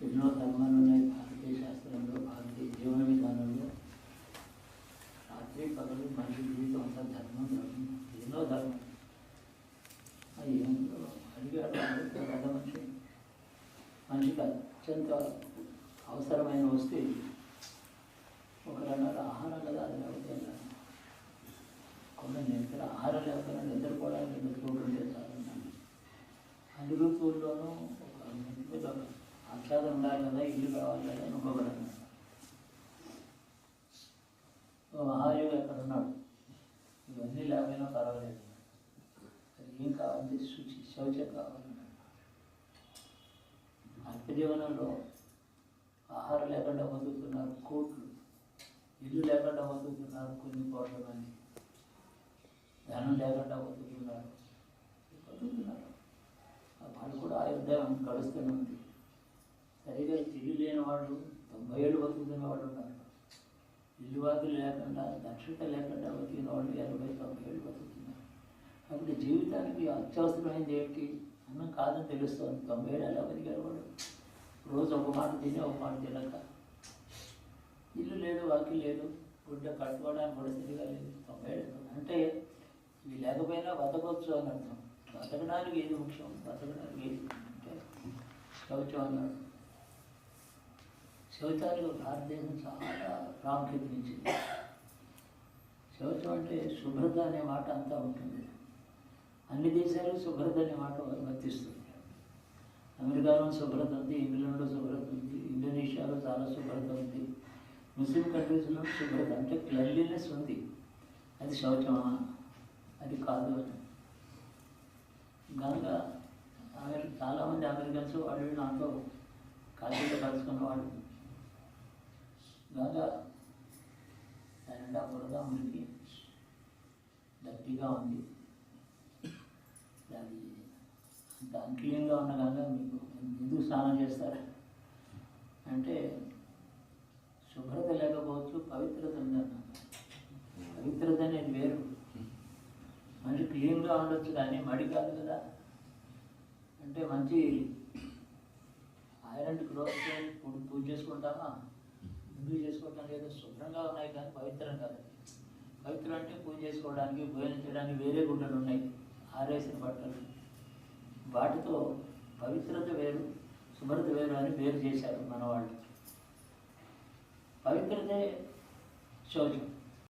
ఎన్నో ధర్మాలు ఉన్నాయి భారతీయ శాస్త్రంలో భారతీయ జీవన విధానంలో రాత్రి పగలు మనిషి జీవితం అంతా ధర్మం ధర్మం ఎన్నో ధర్మం. అది ఏంటో అడిగాడు అడిగితే పెద్ద మనిషి. మనిషికి అత్యంత అవసరమైన వస్తువు ఒక రకాల ఆహారం కదా అది లేకపోతే ఎలా? కొన్ని నిద్ర ఆహారం లేకపోయినా నిద్రపోవడానికి నిద్రపోతుంటే చాలు అన్ని ఋతువుల్లోనూ ఒక మీద ఒక ఆహ్లాదం ఉండాలి కదా ఇల్లు కావాలి కదా ఇంకొకరు మహాయోగి అక్కడ ఉన్నాడు ఇవన్నీ లేకపోయినా పర్వాలేదు అది ఏం కావాలి శుచి శౌచం కావాలన్నాడు అల్పజీవనంలో ఆహారం లేకుండా బతుకుతున్నారు కోట్లు ఇల్లు లేకుండా బతుకుతున్నారు కొన్ని కోట్ల మంది ధనం లేకుండా బతుకుతున్నారు బతుకుతున్నారు ఆ వాళ్ళు కూడా ఆయుర్దాయం గడుస్తూనే ఉంది సరిగా తిరిగి లేని వాళ్ళు తొంభై ఏళ్ళు బతుకుతున్న వాళ్ళు ఉన్నారు. ఇల్లువాతులు లేకుండా దక్షత లేకుండా బతికిన వాళ్ళు ఎనభై తొంభై ఏళ్ళు బతుకుతున్నారు. కాబట్టి జీవితానికి అత్యవసరమైనది ఏంటి అన్నం కాదని తెలుస్తుంది. తొంభై ఏళ్ళు ఎలా బతికారు వాళ్ళు? రోజు ఒక మాట తిని ఒక మాట తినక. ఇల్లు లేదు వాకి లేదు గుడ్డ కట్టుకోవడానికి కూడా సరిగా లేదు. తొంభై ఏళ్ళు అంటే ఇవి లేకపోయినా బతకొచ్చు అని అర్థం. బతకడానికి ఏది ముఖ్యం? బతకడానికి ఏది అంటే శౌచం అన్నాడు శౌచానికి భారతదేశం చాలా ప్రాముఖ్యతనిచ్చింది. శౌచం అంటే శుభ్రత అనే మాట అంతా ఉంటుంది. అన్ని దేశాలు శుభ్రత అనే మాట వర్తిస్తుంది. అమెరికాలో శుభ్రత ఉంది ఇంగ్లాండ్లో శుభ్రత ఉంది ఇండోనేషియాలో చాలా శుభ్రత ఉంది. ముస్లిం కంట్రీస్లో శుభ్రత అంటే క్లెన్లీనెస్ ఉంది. అది శౌచమా? అది కాదు అని. గనక అమెరికా చాలామంది అమెరికన్స్ వాళ్ళు నాతో కాశీలో కలుసుకున్న వాళ్ళు కనుక దాని బురద ఉంది. గట్టిగా ఉంది. అది అంత అన్క్లీన్గా ఉన్న కనుక మీకు ఎందుకు స్నానం చేస్తారు? అంటే శుభ్రత లేకపోవచ్చు పవిత్రత ఉందన్న పవిత్రత అనేది వేరు. మనిషి క్లీన్గా ఉండొచ్చు కానీ మడి కాదు కదా. అంటే మంచి ఐరన్ క్లోత్ పూజ చేసుకుంటామా? ఎందుకు చేసుకోవటం లేదా శుభ్రంగా ఉన్నాయి కానీ పవిత్రం కాదు. పవిత్రం అంటే పూజ చేసుకోవడానికి భోజనం చేయడానికి వేరే గుడ్డలు ఉన్నాయి. ఆరేసిన బట్టలు. వాటితో పవిత్రత వేరు శుభ్రత వేరు అని వేరు చేశారు మన వాళ్ళు పవిత్రతే శౌచం